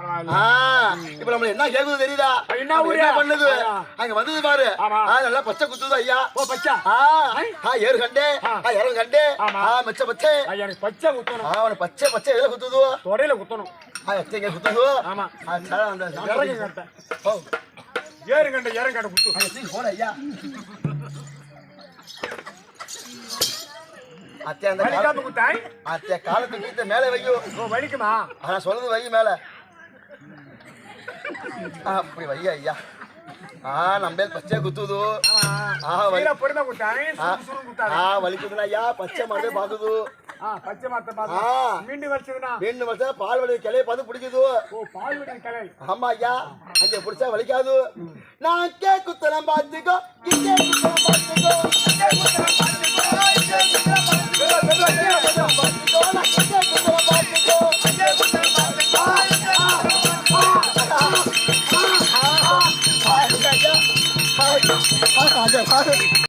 இப்ப நம்மள என்ன கேக்குது தெரியுதா? என்ன பண்ணுது. அங்க வந்தது பாரு. நல்லா பச்சை குத்துது ஐயா. ஓ பச்சா. ஏறு கண்டே. இறங்கு கண்டே. மெச்ச பச்சை எனக்கு பச்சை குத்தணும். அவன பச்சை பச்சை எதுல குத்துது தொடையில குத்தணும். ஆ, எத்தங்க குத்துது ஆமா. ஏறு கண்ட இறங்க கட்ட குத்து. போன ஐயா? அத்தை அந்த காலத்துக்கு மேலே வையும் ஓ வலிக்குமா? ஆனா சொல்றது வை மேல. அப்படி வை ஐயா வலி- ஐயா பச்சை மரத்தை பாக்குது ஆ பச்சை மாத்த ஆ. பார்த்து மீண்டும் வலிச்சதுனா வேண்டு வருஷம் பால் வலி கிளைய பார்த்து பிடிக்குது. பால் விட கலை ஆமா ஐயா. அங்க பிடிச்சா வலிக்காது. நான் கே குத்தலாம் 他他啥子他是